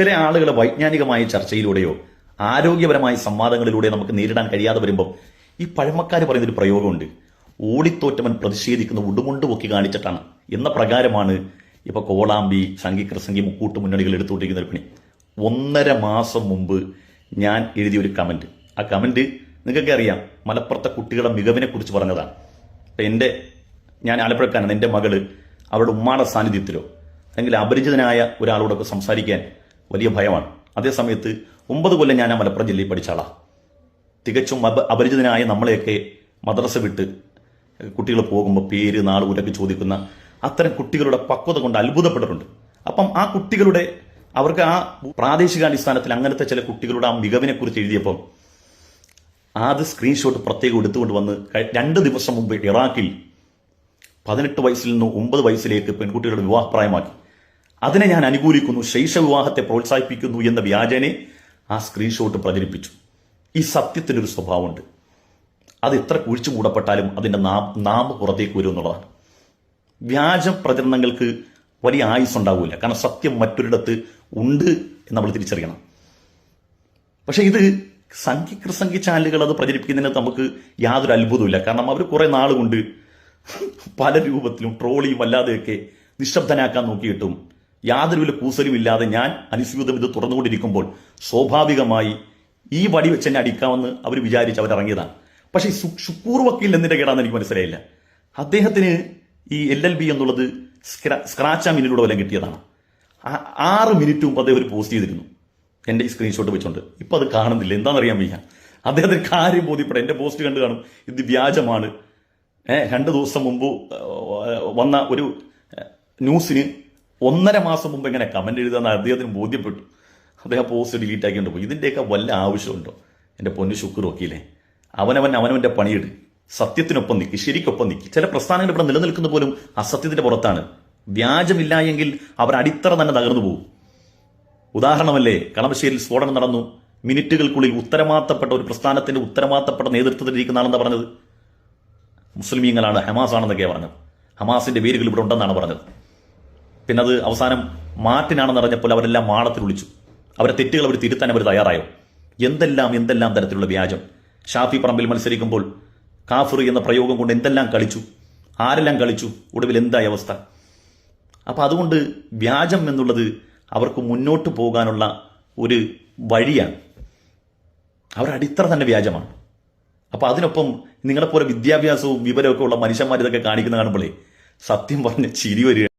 ചില ആളുകൾ വൈജ്ഞാനികമായ ചർച്ചയിലൂടെയോ ആരോഗ്യപരമായ സംവാദങ്ങളിലൂടെ നമുക്ക് നേരിടാൻ കഴിയാതെ വരുമ്പോൾ ഈ പഴമക്കാർ പറയുന്ന ഒരു പ്രയോഗമുണ്ട്. ഓടിത്തോറ്റവൻ പ്രതിഷേധിക്കുന്ന ഉടുമുണ്ട് പൊക്കി കാണിച്ചിട്ടാണ് എന്ന പ്രകാരമാണ് ഇപ്പൊ കോളാമ്പി സംഘി മുക്കൂട്ട് മുന്നണികൾ എടുത്തുകൊണ്ടിരിക്കുന്ന ഒരു പണി. ഒന്നര മാസം മുമ്പ് ഞാൻ എഴുതിയ ഒരു കമന്റ്. ആ കമന്റ് നിങ്ങൾക്ക് അറിയാം മലപ്പുറത്തെ കുട്ടികളുടെ മികവിനെ കുറിച്ച് പറഞ്ഞതാണ്. അപ്പം എന്റെ ഞാൻ ആലപ്പുഴക്കാരനാണ് എന്റെ മകൾ അവരുടെ ഉമ്മാടെ സാന്നിധ്യത്തിലോ അല്ലെങ്കിൽ അപരിചിതനായ ഒരാളോടൊക്കെ സംസാരിക്കാൻ വലിയ ഭയമാണ്. അതേസമയത്ത് ഒമ്പത് കൊല്ലം ഞാൻ ആ മലപ്പുറം ജില്ലയിൽ പഠിച്ച ആളാണ് തികച്ചും അപ അപരിചിതനായ നമ്മളെയൊക്കെ മദ്രസ വിട്ട് കുട്ടികൾ പോകുമ്പോൾ പേര് നാൾ ചോദിക്കുന്ന അത്തരം കുട്ടികളുടെ പക്വത കൊണ്ട് അത്ഭുതപ്പെട്ടിട്ടുണ്ട്. അപ്പം ആ കുട്ടികളുടെ അവർക്ക് ആ പ്രാദേശികാടിസ്ഥാനത്തിൽ അങ്ങനത്തെ ചില കുട്ടികളുടെ ആ മികവിനെ കുറിച്ച് എഴുതിയപ്പം അത് സ്ക്രീൻഷോട്ട് പ്രത്യേകം എടുത്തുകൊണ്ട് വന്ന് രണ്ട് ദിവസം മുമ്പ് ഇറാഖിൽ പതിനെട്ട് വയസ്സിൽ നിന്ന് ഒമ്പത് വയസ്സിലേക്ക് പെൺകുട്ടികളുടെ വിവാഹപ്രായമാക്കി. അതിനെ ഞാൻ അനുകൂലിക്കുന്നു ശൈശ വിവാഹത്തെ പ്രോത്സാഹിപ്പിക്കുന്നു എന്ന വ്യാജനെ ആ സ്ക്രീൻഷോട്ട് പ്രചരിപ്പിച്ചു. ഈ സത്യത്തിനൊരു സ്വഭാവമുണ്ട്. അത് എത്ര കുഴിച്ചു മൂടപ്പെട്ടാലും അതിന്റെ നാം നാമ പുറത്തേക്ക് വരും എന്നുള്ളതാണ്. വ്യാജ പ്രചരണങ്ങൾക്ക് വലിയ ആയുസ് ഉണ്ടാവില്ല കാരണം സത്യം മറ്റൊരിടത്ത് ഉണ്ട് എന്ന് നമ്മൾ തിരിച്ചറിയണം. പക്ഷേ ഇത് സംഖ്യകൃസംഖ്യ ചാനലുകൾ അത് പ്രചരിപ്പിക്കുന്നതിന് നമുക്ക് യാതൊരു അത്ഭുതമില്ല കാരണം അവർ കുറേ നാൾ കൊണ്ട് പല രൂപത്തിലും ട്രോളിയും അല്ലാതെയൊക്കെ നിശബ്ദനാക്കാൻ നോക്കിയിട്ടും യാതൊരു വില കൂസലും ഇല്ലാതെ ഞാൻ അനുസ്യൂതം ഇത് തുറന്നുകൊണ്ടിരിക്കുമ്പോൾ സ്വാഭാവികമായി ഈ വടി വെച്ച് എന്നെ അടിക്കാമെന്ന് അവർ വിചാരിച്ച് അവരിറങ്ങിയതാണ് പക്ഷേ ഈ ഷുക്കൂർ വക്കീൽ എന്തിന്റെ കേടാന്ന് എനിക്ക് മനസ്സിലായില്ല. അദ്ദേഹത്തിന് ഈ എൽ എൽ ബി എന്നുള്ളത് സ്ക്രാ- സ്ക്രാച്ച് ആ മിനിലൂടെ വല്ലതും കിട്ടിയതാണ്. ആറ് മിനിറ്റ് മുമ്പ് അദ്ദേഹം ഒരു പോസ്റ്റ് ചെയ്തിരുന്നു. എന്റെ ഈ സ്ക്രീൻഷോട്ട് വെച്ചുകൊണ്ട് ഇപ്പൊ അത് കാണുന്നില്ല. എന്താണെന്നറിയാൻ വയ്യ. അദ്ദേഹത്തിന് കാര്യം ബോധ്യപ്പെടും എന്റെ പോസ്റ്റ് കണ്ടു കാണും. ഇത് വ്യാജമാണ്. രണ്ട് ദിവസം മുമ്പ് വന്ന ഒരു ന്യൂസിന് ഒന്നര മാസം മുമ്പ് ഇങ്ങനെ കമന്റ് എഴുതാന്ന് അദ്ദേഹത്തിന് ബോധ്യപ്പെട്ടു. അദ്ദേഹം പോസ്റ്റ് ഡിലീറ്റ് ആക്കിയിട്ട് പോയി. ഇതിന്റെയൊക്കെ വല്ല ആവശ്യമുണ്ടോ? എന്റെ പൊന്നു ശുക്ർ വക്കീലെ. അവനവൻ അവനവന്റെ പണിയിട്. സത്യത്തിനൊപ്പം നിൽക്കി ശരിക്കൊപ്പം നിൽക്കി ചില പ്രസ്ഥാനങ്ങൾ ഇവിടെ നിലനിൽക്കുന്ന പോലും അസത്യത്തിന്റെ പുറത്താണ്. വ്യാജമില്ല എങ്കിൽ അവർ അടിത്തറ തന്നെ തകർന്നു പോകും. ഉദാഹരണമല്ലേ കളമശ്ശേരിയിൽ സ്ഫോടനം നടന്നു. മിനിറ്റുകൾക്കുള്ളിൽ ഉത്തരവാദിത്തപ്പെട്ട ഒരു പ്രസ്ഥാനത്തിന്റെ ഉത്തരവാദിത്തപ്പെട്ട നേതൃത്വത്തിൽ ഇരിക്കുന്ന ആളെന്താ പറഞ്ഞത്? മുസ്ലിമീങ്ങളാണ് ഹമാസ് ആണെന്നൊക്കെയാണ് പറഞ്ഞത്. ഹമാസിന്റെ പേരുകൾ ഇവിടെ ഉണ്ടെന്നാണ് പറഞ്ഞത്. പിന്നെ അത് അവസാനം മാർട്ടിനാണെന്ന് അറിഞ്ഞപ്പോൾ അവരെല്ലാം മാളത്തിൽ വിളിച്ചു. അവരെ തെറ്റുകൾ അവർ തിരുത്താൻ അവർ തയ്യാറായോ? എന്തെല്ലാം എന്തെല്ലാം തരത്തിലുള്ള വ്യാജം? ഷാഫി പറമ്പിൽ മത്സരിക്കുമ്പോൾ കാഫിർ എന്ന പ്രയോഗം കൊണ്ട് എന്തെല്ലാം കളിച്ചു? ആരെല്ലാം കളിച്ചു? ഒടുവിൽ എന്തായി അവസ്ഥ? അപ്പോൾ അതുകൊണ്ട് വ്യാജം എന്നുള്ളത് അവർക്ക് മുന്നോട്ട് പോകാനുള്ള ഒരു വഴിയാണ്. അവരുടെ അടിത്തറ തന്നെ വ്യാജമാണ്. അപ്പോൾ അതിനൊപ്പം നിങ്ങളെപ്പോലെ വിദ്യാഭ്യാസവും വിവരമൊക്കെ ഉള്ള മനുഷ്യന്മാർ ഇതൊക്കെ കാണിക്കുന്ന കാണുമ്പോഴേ സത്യം പറഞ്ഞ ചിരി വരിക.